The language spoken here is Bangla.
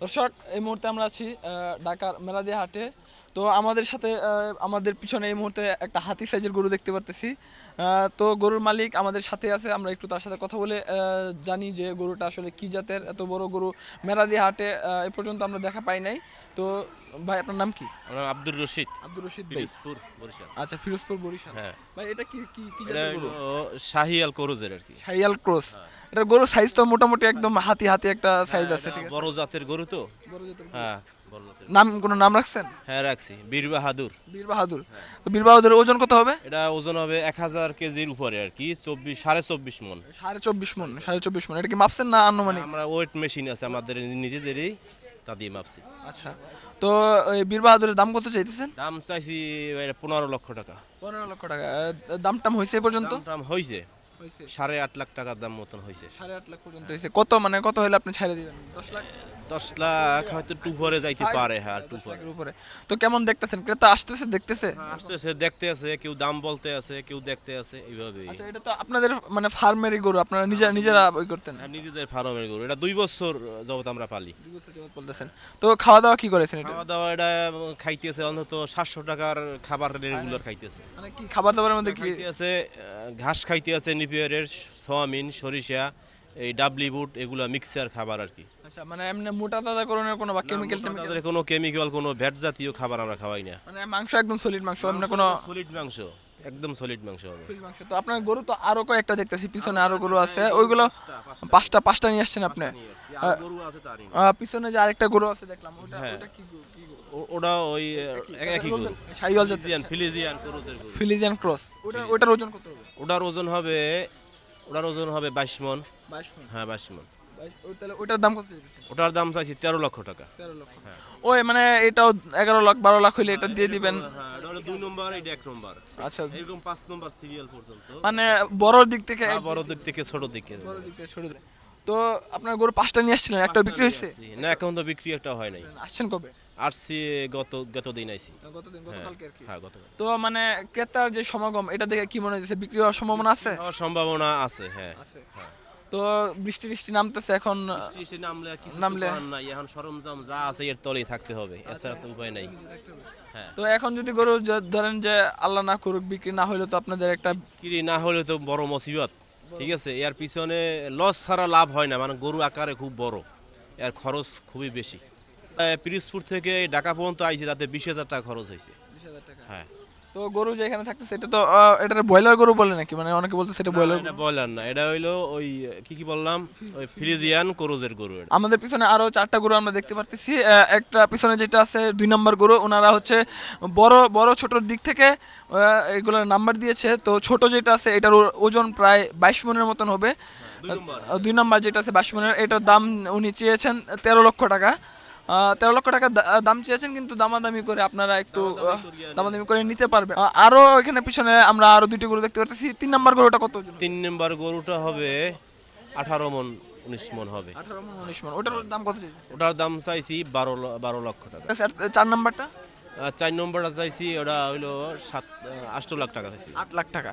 দর্শক এই মুহূর্তে আমরা আছি ঢাকার মেলাদিয়া হাটে। তো আমাদের সাথে আমাদের পিছনে এই মুহূর্তে একটা হাতি সাইজের গরু দেখতে পারতেছি। তো গরুর মালিক আমাদের সাথে আছে আমরা একটু তার সাথে কথা বলে জানি যে গরুটা আসলে কি জাতের এত বড় গরু মেলাদিয়া হাটে এ পর্যন্ত আমরা দেখা পাই নাই। তো ভাই আপনার নাম কি? আব্দুর রশিদ। আব্দুর রশিদ ভাই। পিরোজপুর বরিশাল। আচ্ছা ফিরোজপুর বরিশাল। হ্যাঁ। ভাই এটা কি কি কি জাতের গরু? শাহিয়াল করুজের আর কি। শাইয়াল ক্রস এটা গরুর সাইজ তো মোটামুটি একদম হাতি হাতি একটা সাইজ আছে ঠিক আছে? বড় জাতের গরু তো। বড় জাতের হ্যাঁ। নাম কোনো নাম রাখছেন? হ্যাঁ রাখছি। বীর বাহাদুর বীর বাহাদুর তো বীর বাহাদুরের ওজন কত হবে? এটা ওজন হবে এক হাজার কেজির উপরে আর কি চব্বিশ সাড়ে চব্বিশ মন। সাড়ে চব্বিশ মন সাড়ে চব্বিশ মন। এটা কি মাপছেন না আনুমানিক? আমরা ওয়েট মেশিন আছে আমাদের নিজেদেরই তা দিয়ে মাপছি। আচ্ছা। তো বীর বাহাদুরের দাম কত চাইতেছেন? দাম চাইছি পনেরো লক্ষ টাকা। পনেরো লক্ষ টাকা। দাম টাম হয়েছে এ পর্যন্ত? দাম টাম হয়েছে। সাড়ে আট লাখ টাকার দাম মতন হয়েছে সাড়ে আট লাখ পর্যন্ত হয়েছে কত মানে কত হলে আপনি ছাড়ে দিবেন? দশ লাখ? দশ লাখ হয়তো টু পরে যাইতে পারে হ্যাঁ টু পরে। উপরে। তো কেমন দেখতেছেন? ক্রেতা আসতেছে দেখতেছে? আসতেছে দেখতে আছে কেউ দাম বলতে আছে কেউ দেখতে আছে এইভাবেই। আচ্ছা এটা তো আপনাদের মানে ফার্মেরই গরু আপনারা নিজেরা নিজেরা ওই করতেন। হ্যাঁ, নিজেদের ফার্মের গরু। এটা দুই বছর যাবত আমরা পালি। দুই বছর যাবত বলতেছেন। তো খাওয়া দাওয়া কি করেছেন এটা? খাওয়া দাওয়া এটা খাইতেছে অন্তত সাতশো টাকার খাবার রেগুলার খাইতেছে। মানে কি খাবার দাবারের মধ্যে কি আছে ঘাস খাইতে আছে নিপিয়ারের সোয়াবিন সরিষা এই ডাবলি বুট এগুলা মিক্সার খাবার আর কি আচ্ছা মানে এমনি মোটা তাজা করণের কোনো বা কেমিক্যাল তাদের কোনো কেমিক্যাল কোনো ভ্যাট জাতীয় খাবার আমরা খাওয়াই না। মানে মাংস একদম সলিড মাংস এমনি কোনো সলিড মাংস একদম সলিড মাংস হবে। তো আপনার গরু তো আরও কয়েকটা দেখতেছি পিছনে আরও গরু আছে। ওইগুলো পাঁচটা পাঁচটা। নিয়ে আসছেন আপনি? গরু আছে তারই। পিছনে যে আরেকটা গরু আছে দেখলাম ওটা হ্যাঁ। ওটা কি ওটা ওই একই গরু। জাতের ফিলিজিয়ান ফিলিজিয়ান করুজের গরু। Friesian cross. ওটা ওটার ওজন কত হবে? ওটার ওজন হবে ওটার ওজন হবে বাইশ মন। 22 মণ। হ্যাঁ বাইশ মন। 22 ও তাহলে ওটার দাম কত ওটার দাম চাইছি তেরো লক্ষ টাকা। 13 লক্ষ। হ্যাঁ। ওই মানে এটাও 11 লাখ 12 লাখ হইলে এটা দিয়ে দিবেন। হ্যাঁ দুই নম্বর এটা এক নম্বর। আচ্ছা। এরকম পাঁচ নম্বর সিরিয়াল পর্যন্ত। মানে বড় দিক থেকে হ্যাঁ, বড় দিক থেকে ছোট দিকে। বড় দিক থেকে ছোট দিক। তো আপনার গরু পাঁচটা নিয়ে আসছিলেন একটা বিক্রি হয়েছে? না এখন তো বিক্রি একটা হয় নাই। আসছেন কবে? আসছি গত গত দিন আইছি। হ্যাঁ হ্যাঁ তো মানে ক্রেতার যে সমাগম এটা দেখে কি মনে হচ্ছে? বিক্রি হওয়ার সম্ভাবনা আছে? সম্ভাবনা আছে হ্যাঁ আছে। হ্যাঁ। তো বৃষ্টি বৃষ্টি নামতেছে এখন বৃষ্টি নামলে কিছু নামলে- নাই। এখন সরঞ্জাম যা আছে এর তলেই থাকতে হবে। এছাড়া তো উপায় নাই। হ্যাঁ। তো এখন যদি গরু ধরেন যে আল্লাহ না করুক বিক্রি না হইলে তো আপনাদের একটা বিক্রি না হলে তো বড় মুসিবত। ঠিক আছে, এর পিছনে লস ছাড়া লাভ হয় না মানে গরু আকারে খুব বড়, এর খরচ খুবই বেশি। পিরিজপুর থেকে ঢাকা পর্যন্ত আইছে, তাতে বিশ হাজার টাকা খরচ হয়েছে হ্যাঁ। তো গরু যে এখানে থাকতেছে এটা তো আহ, এটা ব্রয়লার গরু বলে নাকি? মানে অনেকে বলছে সেটা ব্রয়লার এটা বয়লার না এটা হইল ওই কি কি বললাম? ওই ফ্রিজিয়ান করোজের গরু এটা। আমাদের পিছনে আরও চারটা গরু আমরা দেখতে পারতেছি একটা পিছনে যেটা আছে দুই নম্বর গরু ওনারা হচ্ছে বড় বড় ছোটর দিক থেকে এগুলোর নাম্বার দিয়েছে। তো ছোট যেটা আছে এটার ওজন প্রায় বাইশ মনের মতন হবে। দুই নম্বর। আহ, দুই নম্বর যেটা আছে বাইশ মনের এটার দাম উনি চেয়েছেন তেরো লক্ষ টাকা। তেরো লক্ষ টাকা দাম চেয়েছেন কিন্তু দামাদামি করে আপনারা একটু দামাদামি করে নিতে পারবেন আরও এখানে পিছনে আমরা আরও দুইটি গরু দেখতে পাচ্ছি তিন নম্বর গরুটা কত তিন নম্বর গরুটা হবে আঠারো মন উনিশ মন হবে। আঠারো মন উনিশ মন। ওটার দাম কত ওটার দাম চাইছি বারো বারো লক্ষ টাকা। চার নম্বরটা? চার নম্বরটা চাইছি ওটা হইল সাত আষ্ট লাখ টাকা চাইছি। আট লাখ টাকা।